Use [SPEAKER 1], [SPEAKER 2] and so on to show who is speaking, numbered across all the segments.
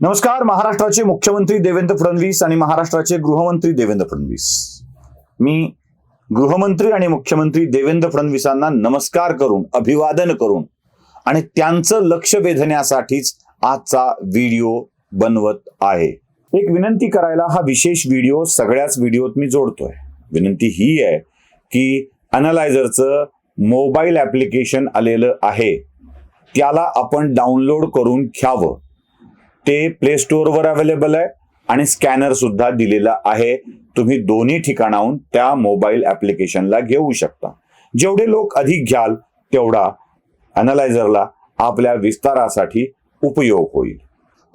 [SPEAKER 1] नमस्कार महाराष्ट्राचे मुख्यमंत्री देवेंद्र फडणवीस आणि महाराष्ट्राचे गृहमंत्री देवेंद्र फडणवीस. मी गृहमंत्री आणि मुख्यमंत्री देवेंद्र फडणवीसांना नमस्कार करून अभिवादन करून आणि त्यांचं लक्ष वेधण्यासाठीच आजचा व्हिडिओ बनवत आहे. एक विनंती करायला हा विशेष व्हिडिओ सगळ्याच व्हिडिओत मी जोडतोय. विनंती ही आहे की अनालायझरचं मोबाईल ॲप्लिकेशन आलेलं आहे. त्याला आपण डाउनलोड करून घ्यावं. ते प्ले स्टोअरवर अवेलेबल आहे आणि स्कॅनर सुद्धा दिलेला आहे. तुम्ही दोन्ही ठिकाणाहून त्या मोबाईल ऍप्लिकेशनला घेऊ शकता. जेवढे लोक अधिक घ्याल तेवढा अनालायझरला आपल्या विस्तारासाठी उपयोग होईल.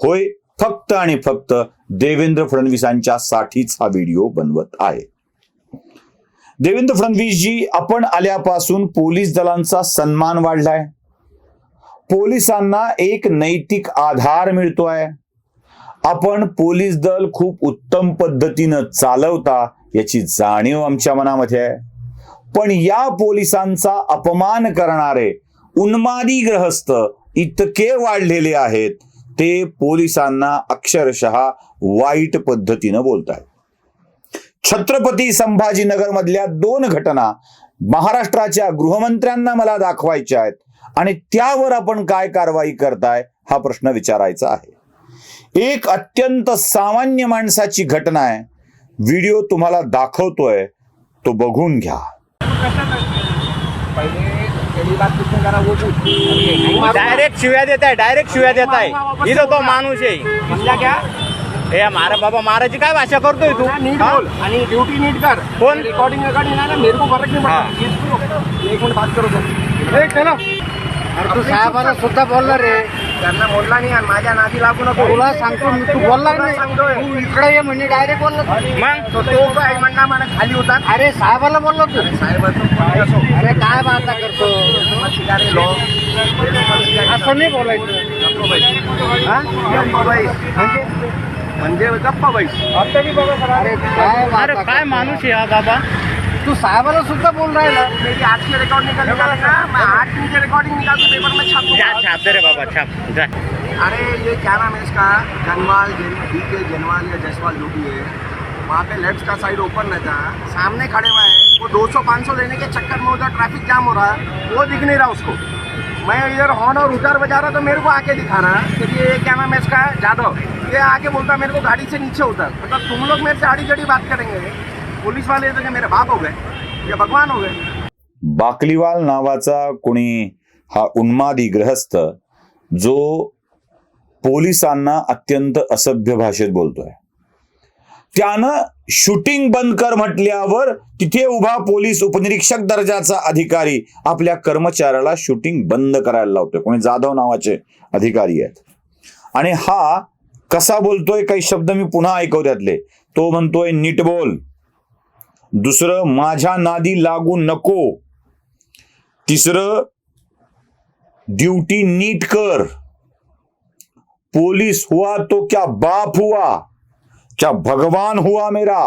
[SPEAKER 1] होय फक्त आणि फक्त देवेंद्र फडणवीसांच्या साठीच हा व्हिडिओ बनवत आहे. देवेंद्र फडणवीसजी आपण आल्यापासून पोलीस दलांचा सन्मान वाढलाय. पोलिसांना एक नैतिक आधार मिळतोय. आपण पोलीस दल खूप उत्तम पद्धतीनं चालवता याची जाणीव आमच्या मनामध्ये आहे. पण या पोलिसांचा अपमान करणारे उन्मादी ग्रहस्थ इतके वाढलेले आहेत ते पोलिसांना अक्षरशः वाईट पद्धतीनं बोलतायत. छत्रपती संभाजीनगर मधल्या दोन घटना महाराष्ट्राच्या गृहमंत्र्यांना मला दाखवायच्या आहेत. आणि त्यावर आपण काय कारवाई करताय हा प्रश्न विचारायचा आहे. एक अत्यंत सामान्य माणसाची घटना आहे. व्हिडिओ तुम्हाला दाखवतोय तो बघून घ्या।
[SPEAKER 2] डायरेक्ट शिव्या देत आहे डायरेक्ट शिव्या देत आहे इथं तो माणूस आहे.
[SPEAKER 3] क्या?
[SPEAKER 2] हे मारा बाबा महाराजी काय भाषा करतोय तू?
[SPEAKER 3] आणि ड्यूटी नीट कर.
[SPEAKER 2] कोण?
[SPEAKER 3] रिकॉर्डिंग रिकॉर्डिंग आहे ना मेरे को फरक नहीं? एक मिनिट बात करो सर एक चलो
[SPEAKER 4] अरे तू साहेबाला सुद्धा बोलला रे
[SPEAKER 3] त्यांना बोलला नाही आणि माझ्या नादी लागू नको
[SPEAKER 4] तुला सांगतो मी, तू बोलला नाही
[SPEAKER 3] सांगतोय.
[SPEAKER 4] तू इकडे ये म्हणजे डायरेक्ट बोलला तू.
[SPEAKER 2] मग
[SPEAKER 3] तो तो काय म्हणणार मला खाली होता
[SPEAKER 4] अरे साहेबाला बोलला तू
[SPEAKER 3] साहेबाचं.
[SPEAKER 4] अरे काय बाता करतो. असं नाही बोलायचं. हा?
[SPEAKER 3] बैस. म्हणजे गप्प बैस
[SPEAKER 4] अरे काय?
[SPEAKER 2] माणूस आहे हा बाबा
[SPEAKER 4] तू साहेबाला सुद्धा बोल राहिला.
[SPEAKER 3] मेरी आज की रिकॉर्ड निकल निकाली ना. मैं दिन की रिकॉर्डिंग निकाल के पेपर में छाप
[SPEAKER 2] जा छाप दे रे बाबा छाप. जा.
[SPEAKER 3] अरे ये क्या नाम है इसका? जनवाल डी के जनवाल या जसवाल जो भी है वहाँ पे लेफ़्ट का साइड ओपन रहता है। सामने खड़े हुए हैं। वो 200-500 लेने के चक्कर में उधर ट्रैफ़िक जाम हो रहा है। वो दिख नहीं रहा उसको। मैं इधर हॉर्न और उधर बजा रहा तो मेरे को आके दिखाना। कि ये क्या नाम है इसका? जादव ये आके बोलता मेरे को गाड़ी से नीचे उतर। मतलब तुम लोग मेरे से आड़ी चढ़ी बात करेंगे। पोलीस वाले तो मेरे बाप हो गए. या भगवान हो गए.
[SPEAKER 1] बाकलीवाल नावाचा कोणी हा उन्मादी ग्रहस्थ जो पोलिसांना अत्यंत असभ्य भाषेत बोलतोय. त्यानं शूटिंग बंद कर म्हटल्यावर तिथे उभा पोलीस उपनिरीक्षक दर्जाचा अधिकारी आपल्या कर्मचाऱ्याला शूटिंग बंद करायला लावतोय. कोणी जाधव नावाचे अधिकारी आहेत. आणि हा कसा बोलतोय काही शब्द मी पुन्हा ऐकवत्यातले तो म्हणतोय नीट बोल. दुसरं माझ्या नादी लागू नको. तिसरं ड्यूटी नीट कर. पुलिस हुआ तो क्या बाप हुआ? क्या भगवान हुआ मेरा?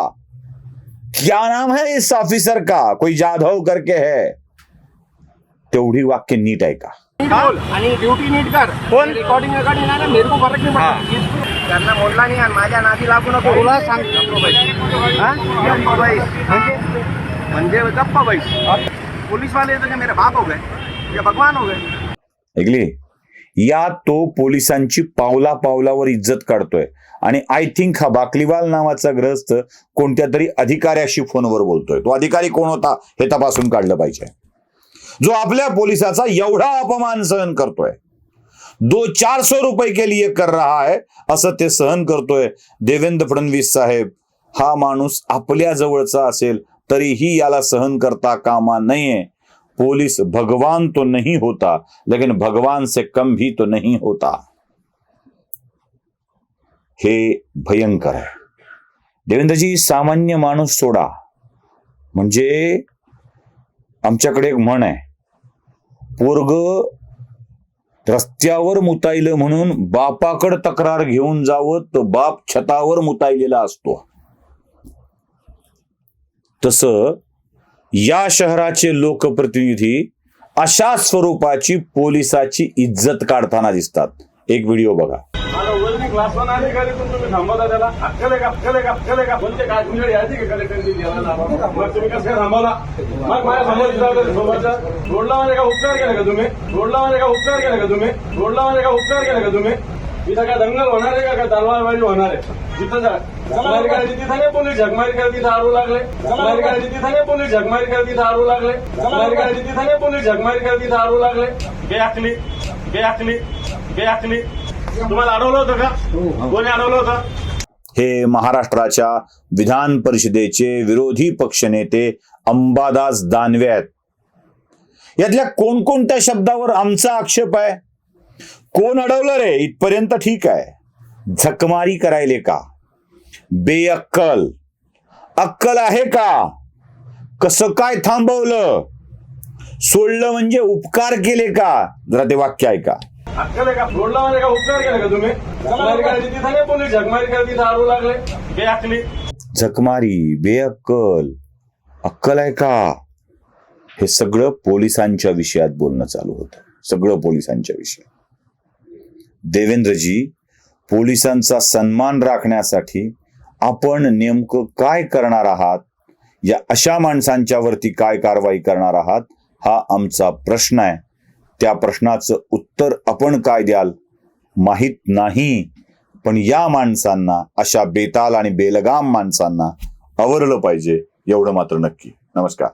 [SPEAKER 1] क्या नाम है इस ऑफिसर का? कोई जाधव करके है? तेवढी वाक्य नीट आहे का
[SPEAKER 3] नीट आणि ड्युटी नीट कर.
[SPEAKER 2] कोण?
[SPEAKER 3] रिकॉर्डिंग रिकॉर्डिंग मेरे को फरक नाही
[SPEAKER 2] हा.
[SPEAKER 3] पडत त्यांना बोलला नाही आणि माझ्या नादी लागू नको.
[SPEAKER 4] तुला सांगतो
[SPEAKER 3] गप्प बैस.
[SPEAKER 4] हा?
[SPEAKER 3] गप्प बैस. म्हणजे गप्प बैस पुलिस वाले तो क्या मेरे बाप हो गए. या भगवान हो गए.
[SPEAKER 1] ऐकली? या तो पोलिसांची पावला पावलावर इज्जत काढतोय. आणि आय थिंक हा बाकलीवाल नावाचा ग्रस्त कोणत्या तरी अधिकाऱ्याशी फोनवर बोलतोय. तो अधिकारी कोण होता हे तपासून काढलं पाहिजे. जो आपल्या पोलिसाचा एवढा अपमान सहन करतोय. दो चार सौ रुपये के लिए कर रहा है। असं ते सहन करतोय देवेंद्र फडणवीस साहेब। हा माणूस आपल्या जवळचा असेल तरीही याला सहन करता कामा नये. पोलीस भगवान तो नहीं होता लेकिन भगवान से कम भी तो नहीं होता। हे भयंकर आहे देवेंद्रजी सामान्य माणूस सोडा. म्हणजे आमच्याकडे एक म्हण आहे पोरग रस्त्यावर मुतायलं म्हणून बापाकड तक्रार घेऊन जावं तर बाप छतावर मुतायलेला असतो. तस या शहराचे लोकप्रतिनिधी अशा स्वरूपाची पोलिसाची इज्जत काढताना दिसतात. एक व्हिडिओ बघा.
[SPEAKER 5] वरती क्लास वन अधिकारी पण तुम्ही थांबवता त्याला. अक्कल आहे का अक्कल आहे का अक्कल आहे का? कोणते काय तुमच्याकडे यायची का कलेक्टरची गेला ना मग तुम्ही कसं काय थांबवला मग माझ्यासमोर विचारलं सोबतचा. रोडला माझे का उपकार केले का तुम्ही? रोडला माझे का उपकार केले का तुम्ही? रोडला माझे का उपकार केले का तुम्ही? इथं काय दंगल होणार आहे का? काय तलवारबाजी होणार आहे? जिथं जा. झकमारी करायची तिथं नाही पोलीस झकमारी करायची तिथं आरू लागले. झकमारी करायची तिथं नाही पोलीस झकमारी करायची तिथं आरू लागले. झकमारी करायची तिथं नाही पोलीस झकमारी करायची तिथं आरू लागले. बेअकली बेअकली बेअकली तुम्हाला अडवलं होतं का? कोणी अडवलं होतं?
[SPEAKER 1] हे महाराष्ट्राच्या विधान परिषदेचे विरोधी पक्षनेते अंबादास दानवे आहेत. यातल्या कोणकोणत्या शब्दावर आमचा आक्षेप आहे? कोण अडवलं रे? इथपर्यंत ठीक आहे. झकमारी करायले का? बेअक्कल. अक्कल आहे का? कसं काय थांबवलं? सोडलं म्हणजे उपकार केले का? जरा ते वाक्य ऐका.
[SPEAKER 5] अक्कल आहे का? रोडला मध्ये का? उपकार केला का तुम्ही? झकमारी करायची तिथं नाही झकमारी करायची तिथं लागले. बेअकली
[SPEAKER 1] झकमारी बेअक्कल अक्कल. आहे का? हे सगळं पोलिसांच्या विषयात बोलणं चालू होतं. सगळं पोलिसांच्या विषयात. देवेंद्रजी पोलिसांचा सन्मान राखण्यासाठी आपण नेमकं काय करणार आहात? या अशा माणसांच्या वरती काय कारवाई करणार आहात? हा आमचा प्रश्न आहे. त्या प्रश्नाचं उत्तर आपण काय द्याल? माहीत नाही. पण या माणसांना अशा बेताल आणि बेलगाम माणसांना आवरलं पाहिजे एवढं मात्र नक्की. नमस्कार.